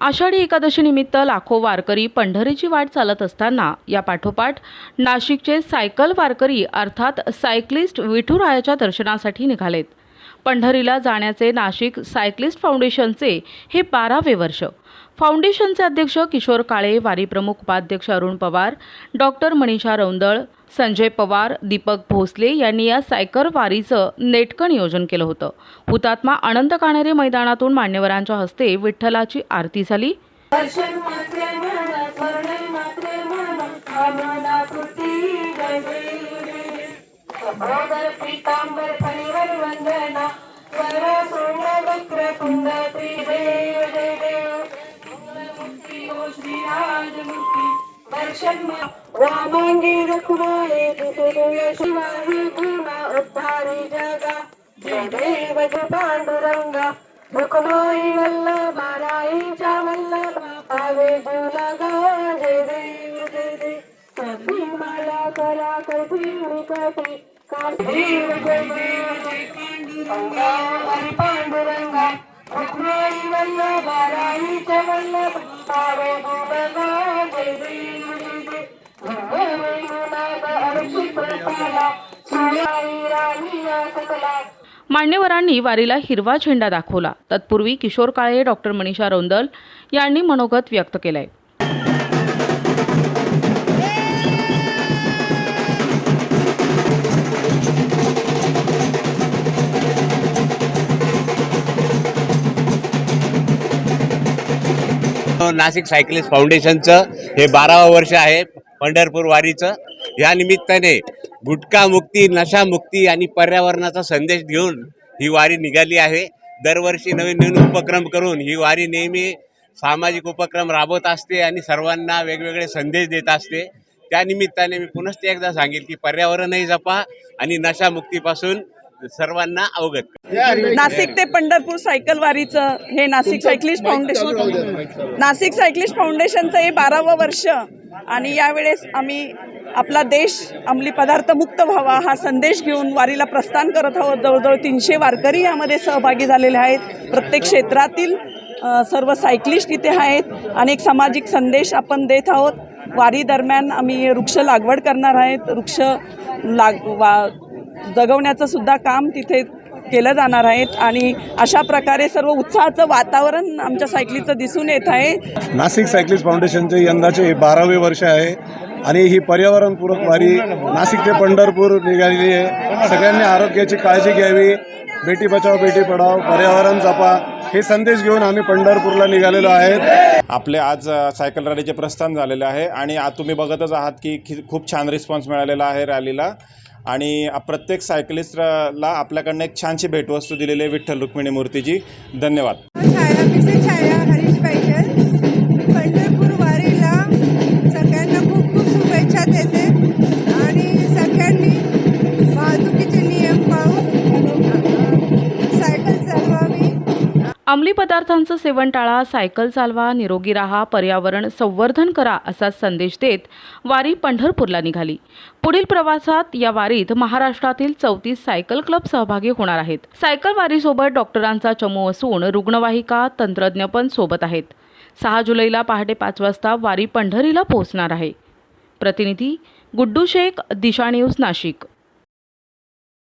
आषाढी एकादशीनिमित्त लाखो वारकरी पंढरीची वाट चालत असताना या पाठोपाठ नाशिकचे सायकल वारकरी अर्थात सायक्लिस्ट विठुरायाच्या दर्शनासाठी निघालेत. पंढरीला जाण्याचे नाशिक सायक्लिस्ट फाउंडेशनचे हे बारावे वर्ष. फाउंडेशनचे अध्यक्ष किशोर काळे वारी प्रमुख उपाध्यक्ष अरुण पवार डॉक्टर मनीषा रौंदळ संजय पवार दीपक भोसले यांनी या सायकल वारीचं नेटकं नियोजन केलं होतं. हुतात्मा अनंत काणेरे मैदानातून मान्यवरांच्या हस्ते विठ्ठलाची आरती झाली. पिता दर्शन मा वामांगी रखुमाये दिसुया शिवाही भीमा उद्धारी जगा। पांडुरंगा। रुक्माई वल्लभा राईच्या वल्लभा। पावे जय देव जय देव कधी मला करा कधी कधी देव जय देव जय पांडुरंगा हरी पांडुरंगा। रुक्माई वल्लभा राईच्या वल्लभा। मान्यवरांनी वारीला हिरवा झेंडा दाखवला. तत्पूर्वी किशोर काळे डॉक्टर मनीषा रोंदल यांनी मनोगत व्यक्त केलंय. नाशिक सायकलिस्ट फाउंडेशनचं हे बारावं वर्ष आहे पंढरपूर वारीचं. या निमित्ताने गुटखा मुक्ती नशा मुक्ती आणि पर्यावरणाचा संदेश घेऊन ही वारी निघाली आहे. दरवर्षी नवीन नवीन उपक्रम करून ही वारी नेहमी सामाजिक उपक्रम राबवत असते आणि सर्वांना वेगवेगळे संदेश देत असते. त्या निमित्ताने मी पुनश्च एकदा सांगेल की पर्यावरणही जपा आणि नशामुक्तीपासून सर्वांना अवगत. नाशिक ते पंढरपूर सायकल वारीचं हे Nashik cyclist foundation Nashik cyclist फाउंडेशनचं हे बारावं वर्ष. आणि यावेळेस आम्ही आपला देश अंमली पदार्थ मुक्त व्हावा हा संदेश घेऊन वारीला प्रस्थान करत आहोत. जवळजवळ तीनशे वारकरी यामध्ये सहभागी झालेले आहेत. प्रत्येक क्षेत्रातील सर्व सायक्लिस्ट इथे आहेत. अनेक सामाजिक संदेश आपण देत आहोत. वारी दरम्यान आम्ही वृक्ष लागवड करणार आहेत. वृक्ष लाग वा जगवण्याचं सुद्धा काम तिथे केलं जाणार आहेत आणि अशा प्रकारे सर्व उत्साहाचं वातावरण आमच्या सायकलीचं दिसून येत आहे. नाशिक सायक्लिस्ट फाउंडेशनचे यंदाचे हे बारावे वर्ष आहे आणि ही पर्यावरणपूरक वारी नाशिक ते पंढरपूर निघालेली आहे. सगळ्यांनी आरोग्याची काळजी घ्यावी. बेटी बचाव बेटी पढाव पर्यावरण जपा हे संदेश घेऊन आम्ही पंढरपूरला निघालेलो आहेत. आपले आज सायकल रॅलीचे प्रस्थान झालेले आहे आणि आज तुम्ही बघतच आहात की खूप छान रिस्पॉन्स मिळालेला आहे रॅलीला. आणि प्रत्येक सायकलिस्टला आपल्याकडनं एक छानशी भेटवस्तू दिलेली आहे विठ्ठल रुक्मिणी मूर्तीची धन्यवाद. अंमली पदार्थांचं सेवन टाळा सायकल चालवा निरोगी राहा पर्यावरण संवर्धन करा असा संदेश देत वारी पंढरपूरला निघाली. पुढील प्रवासात या वारीत महाराष्ट्रातील चौतीस सायकल क्लब सहभागी होणार आहेत. सायकल वारीसोबत डॉक्टरांचा चमू असून रुग्णवाहिका तंत्रज्ञ पण सोबत आहेत. सहा जुलैला पहाटे पाच वाजता वारी पंढरीला पोहोचणार आहे. प्रतिनिधी गुड्डू शेख दिशा न्यूज नाशिक.